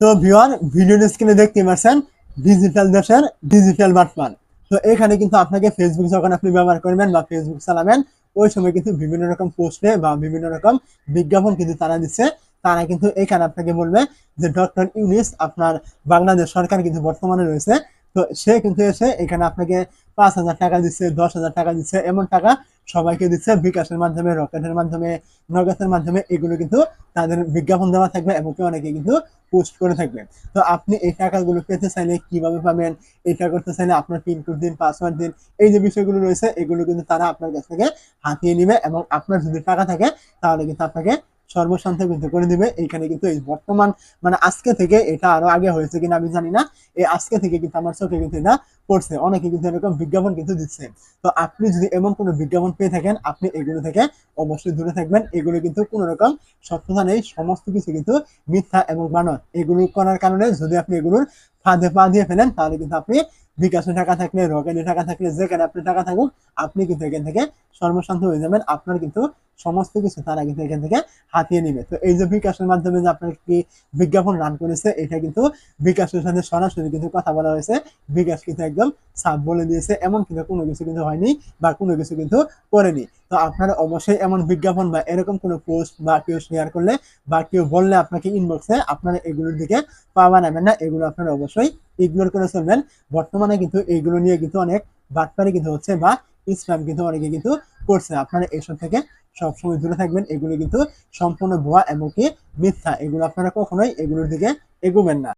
তো ভিওয়ার ভিডিও স্ক্রিনে দেখতে পাচ্ছেন ডিজিটাল দেশের ডিজিটাল বাটপার তো এখানে কিন্তু আপনাকে ফেসবুক যখন আপনি ব্যবহার করবেন বা ফেসবুক চালাবেন, ওই সময় কিন্তু বিভিন্ন রকম পোস্টে বা বিভিন্ন রকম বিজ্ঞাপন কিন্তু তারা দিচ্ছে। তারা কিন্তু এখানে আপনাকে বলবে যে ডক্টর ইউনিস আপনার বাংলাদেশ সরকার কিন্তু বর্তমানে রয়েছে। তো সে কিন্তু এসে এখানে আপনাকে পাঁচ হাজার টাকা দিচ্ছে, দশ হাজার টাকা দিচ্ছে, এমন টাকা সবাইকে দিচ্ছে বিকাশের মাধ্যমে, রকেটের মাধ্যমে, নগদের মাধ্যমে, এগুলো কিন্তু তাদের বিজ্ঞাপন দেওয়া থাকবে এবং কি অনেকে কিন্তু পোস্ট করে থাকবে। তো আপনি এই টাকাগুলো পেতে চাইলে কীভাবে পাবেন, এটা করতে চাইলে আপনার পিনকোড দিন পাসওয়ার্ড দিন, এই যে বিষয়গুলো রয়েছে, এগুলো কিন্তু তারা আপনার কাছ থেকে হাতিয়ে নেবে এবং আপনার যদি টাকা থাকে, তাহলে কিন্তু আপনাকে সর্বশান্ত কিন্তু করে দিবে। এইখানে কিন্তু এই বর্তমান মানে আজকে থেকে এটা আরও আগে হয়েছে কিনা আমি জানি না। এই আজকে থেকে কিন্তু আমার চোখে কিন্তু এটা পড়ছে। অনেকে কিন্তু এরকম বিজ্ঞাপন কিন্তু দিচ্ছে। তো আপনি যদি এমন কোনো বিজ্ঞাপন পেয়ে থাকেন, আপনি এগুলো থেকে অবশ্যই দূরে থাকবেন। এগুলো কিন্তু কোনো রকম সত্যতা নেই। সমস্ত কিছু কিন্তু মিথ্যা এবং বানর এগুলো করার কারণে যদি আপনি এগুলোর ফাঁদে পা দিয়ে ফেলেন, তাহলে কিন্তু আপনি বিকাশে টাকা থাকলে, রকেটে থাকলে যেখানে আপনি টাকা থাকুক, আপনি কিন্তু এখান থেকে সর্বশান্ত হয়ে যাবেন। আপনার কিন্তু সমস্ত কিছু তারা কিন্তু এখান থেকে হাতিয়ে নিবে। তো এই যে বিকাশের মাধ্যমে যে আপনার কি বিজ্ঞাপন রান করেছে, এটা কিন্তু বিকাশের সাথে সরাসরি কিন্তু কথা বলা হয়েছে। বিকাশ কিন্তু একদম সাপ বলে দিয়েছে। এমন কিন্তু কোনো কিছু কিন্তু হয়নি বা কোনো কিছু কিন্তু করেনি। তো আপনারা অবশ্যই এমন বিজ্ঞাপন বা এরকম কোনো পোস্ট বা কেউ শেয়ার করলে বা কেউ বললে আপনাকে ইনবক্সে আপনারা এগুলোর দিকে পাওয়া নেবেন না। এগুলো আপনারা অবশ্যই ইগনোর করে চলবেন। বর্তমানে কিন্তু এইগুলো নিয়ে কিন্তু অনেক বাটপারি কিন্তু হচ্ছে বা ইসলাম কিন্তু অনেকে কিন্তু করছে। আপনারা এসব থেকে সবসময় দূরে থাকবেন। এগুলো কিন্তু সম্পূর্ণ ভুয়া এমনকি মিথ্যা। এগুলো আপনারা কখনোই এগুলোর দিকে এগোবেন না।